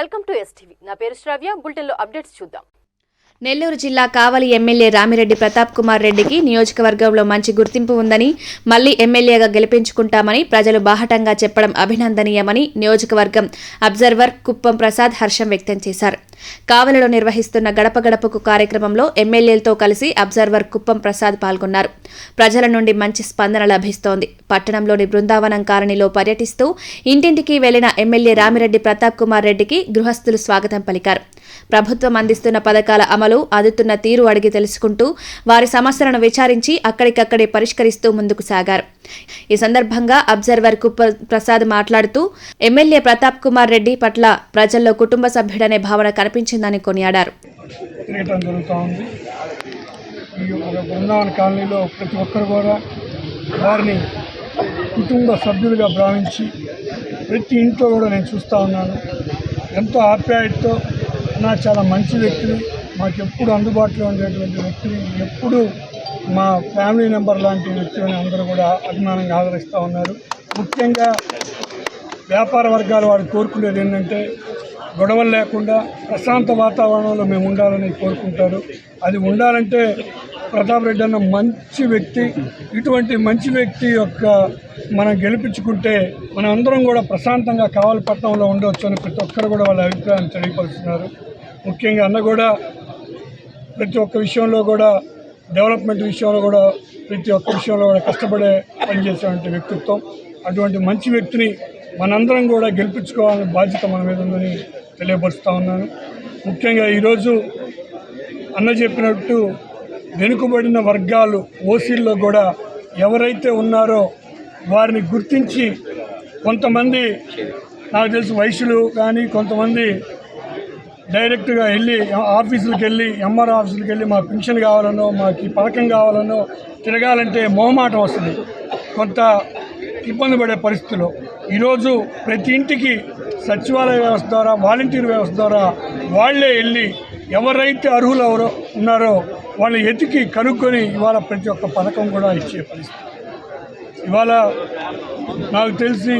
Welcome to STV నా పేరు శ్రావ్య. బులెటిన్లో అప్డేట్స్ చూద్దాం. నెల్లూరు జిల్లా కావలి ఎమ్మెల్యే రామిరెడ్డి ప్రతాప్ కుమార్ రెడ్డికి నియోజకవర్గంలో మంచి గుర్తింపు ఉందని మళ్ళీ ఎమ్మెల్యేగా గెలిపించుకుంటామని ప్రజలు బాహటంగా చెప్పడం అభినందనీయమని నియోజకవర్గం అబ్జర్వర్ కుప్పం ప్రసాద్ హర్షం వ్యక్తం చేశారు. కావలిలో నిర్వహిస్తున్న గడప గడపకు కార్యక్రమంలో ఎమ్మెల్యేలతో కలిసి అబ్జర్వర్ కుప్పం ప్రసాద్ పాల్గొన్నారు. ప్రజల నుండి మంచి స్పందన లభిస్తోంది. పట్టణంలోని బృందావనం కాలనీలో పర్యటిస్తూ ఇంటింటికి వెళ్ళిన ఎమ్మెల్యే రామిరెడ్డి ప్రతాప్ కుమార్ రెడ్డికి గృహస్థులు స్వాగతం పలికారు. ప్రభుత్వం అందిస్తున్న పథకాల అమలు అందుతున్న తీరు అడిగి తెలుసుకుంటూ వారి సమస్యలను విచారించి అక్కడికక్కడే పరిష్కరిస్తూ ముందుకు సాగారు. ఈ సందర్భంగా అబ్జర్వర్ కుప్ప ప్రసాద్ మాట్లాడుతూ ఎమ్మెల్యే ప్రతాప్ కుమార్ రెడ్డి పట్ల ప్రజల్లో కుటుంబ సభ్యుడనే భావన కనిపించిందని కొనియాడారు. బృందావన కాలనీలో ప్రతి ఒక్కరు కూడా వారిని కుటుంబ సభ్యులుగా భావించి ప్రతి ఇంట్లో కూడా నేను చూస్తూ ఉన్నాను. ఎంతో ఆప్యాయతతో నా చాలా మంచి వ్యక్తులు. మాకు ఎప్పుడు అందుబాటులో ఉండేటువంటి వ్యక్తిని ఎప్పుడు మా ఫ్యామిలీ మెంబర్ లాంటి వ్యక్తులని అందరూ కూడా అభిమానంగా ఆదరిస్తూ ఉన్నారు. ముఖ్యంగా వ్యాపార వర్గాలు వారు కోరుకునేది ఏంటంటే గొడవలు లేకుండా ప్రశాంత వాతావరణంలో మేము ఉండాలని కోరుకుంటారు. అది ఉండాలంటే ప్రతాప్ రెడ్డి అన్న మంచి వ్యక్తి ఇటువంటి మంచి వ్యక్తి యొక్క మనం గెలిపించుకుంటే మనం అందరం కూడా ప్రశాంతంగా కావలపట్నంలో ఉండవచ్చు అని ప్రతి ఒక్కరు కూడా వాళ్ళ అభిప్రాయాన్ని తెలియపరుస్తున్నారు. ముఖ్యంగా అన్న కూడా ప్రతి ఒక్క విషయంలో కూడా డెవలప్మెంట్ విషయంలో కూడా ప్రతి ఒక్క విషయంలో కూడా కష్టపడే పనిచేసేటువంటి వ్యక్తిత్వం. అటువంటి మంచి వ్యక్తిని మనందరం కూడా గెలిపించుకోవాలని బాధ్యత మన మీద ఉందని తెలియపరుస్తూ ఉన్నాను. ముఖ్యంగా ఈరోజు అన్న చెప్పినట్టు వెనుకబడిన వర్గాలు ఓసీల్లో కూడా ఎవరైతే ఉన్నారో వారిని గుర్తించి కొంతమంది నాకు తెలిసి వయసులు కానీ కొంతమంది డైరెక్ట్గా వెళ్ళి ఆఫీసులకు వెళ్ళి ఎంఆర్ ఆఫీసులకు వెళ్ళి మా పెన్షన్ కావాలనో మాకు పథకం కావాలనో తిరగాలంటే మొహమాటం వస్తుంది. కొంత ఇబ్బంది పడే పరిస్థితులు ఈరోజు ప్రతి ఇంటికి సచివాలయ వ్యవస్థ ద్వారా వాలంటీర్ వ్యవస్థ ద్వారా వాళ్ళే వెళ్ళి ఎవరైతే అర్హులు ఎవరో ఉన్నారో వాళ్ళు ఎతికి కనుక్కొని ఇవాళ ప్రతి ఒక్క పథకం కూడా ఇచ్చే పరిస్థితి. ఇవాళ నాకు తెలిసి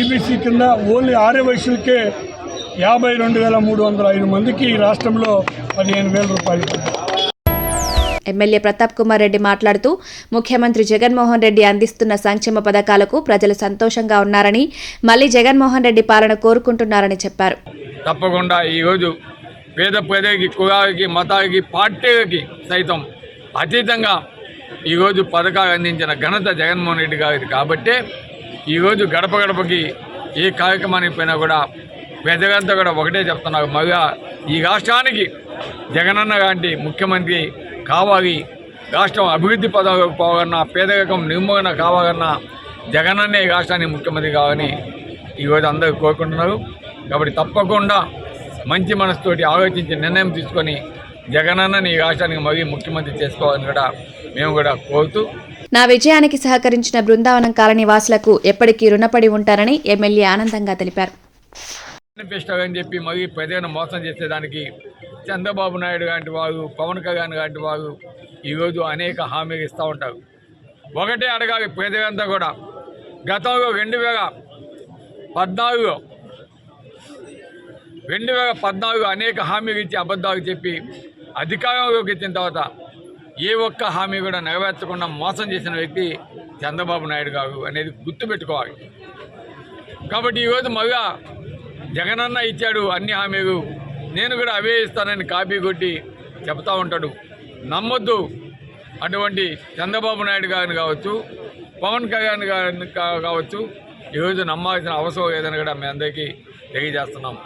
ఈబీసీ కింద ఓన్లీ ఆర్య వయసులకే యాభై రెండు వేల మూడు వందల ఐదు మందికి ఈ రాష్ట్రంలో పదిహేను వేల రూపాయలు. ఎమ్మెల్యే ప్రతాప్ కుమార్ రెడ్డి మాట్లాడుతూ ముఖ్యమంత్రి జగన్మోహన్ రెడ్డి అందిస్తున్న సంక్షేమ పథకాలకు ప్రజలు సంతోషంగా ఉన్నారని మళ్ళీ జగన్మోహన్ రెడ్డి పాలన కోరుకుంటున్నారని చెప్పారు తప్పకుండా ఈరోజు పేద ప్రజలకి కులాలకి మతాలకి పార్టీలకి సైతం అతీతంగా ఈరోజు పథకాలు అందించిన ఘనత జగన్మోహన్ రెడ్డి గారిది కాబట్టే ఈరోజు గడప గడపకి ఏ కార్యక్రమానికి పోయినా కూడా ప్రజలంతా కూడా ఒకటే చెప్తున్నారు. మగ ఈ రాష్ట్రానికి జగనన్న లాంటి ముఖ్యమంత్రి కావాలి. రాష్ట్రం అభివృద్ధి పదంలోకి పోవాలన్నా పేదరికం నిర్మూలన కావాలన్నా జగనన్నే ఈ రాష్ట్రానికి ముఖ్యమంత్రి కావాలని ఈరోజు అందరూ కోరుకుంటున్నారు. కాబట్టి తప్పకుండా మంచి మనసుతోటి ఆలోచించి నిర్ణయం తీసుకొని జగనన్నని ఈ రాష్ట్రానికి మరీ ముఖ్యమంత్రి చేసుకోవాలని కూడా మేము కూడా కోరుతూ నా విజయానికి సహకరించిన బృందావనం కాలనీ వాసులకు ఎప్పటికీ రుణపడి ఉంటారని ఎమ్మెల్యే ఆనందంగా తెలిపారు. మేనిఫెస్టో అని చెప్పి మరీ ప్రజలను మోసం చేసేదానికి చంద్రబాబు నాయుడు లాంటి వారు పవన్ కళ్యాణ్ లాంటి వారు ఈరోజు అనేక హామీలు ఇస్తూ ఉంటారు. ఒకటే అడగాలి ప్రజలంతా కూడా. గతంలో రెండు వేల పద్నాలుగులో రెండు వేల పద్నాలుగు అనేక హామీలు ఇచ్చి అబద్ధాలు చెప్పి అధికారంలోకి వచ్చిన తర్వాత ఏ ఒక్క హామీ కూడా నెరవేర్చకుండా మోసం చేసిన వ్యక్తి చంద్రబాబు నాయుడు గారు అనేది గుర్తుపెట్టుకోవాలి. కాబట్టి ఈరోజు మళ్ళా జగనన్న ఇచ్చాడు అన్ని హామీలు. నేను కూడా అవే ఇస్తానని కాపీ కొట్టి చెప్తా ఉంటాడు. నమ్మొద్దు. అటువంటి చంద్రబాబు నాయుడు గారిని కావచ్చు పవన్ కళ్యాణ్ గారిని కావచ్చు ఈరోజు నమ్మాల్సిన అవసరం లేదని కూడా మీ అందరికీ తెలియజేస్తున్నాం.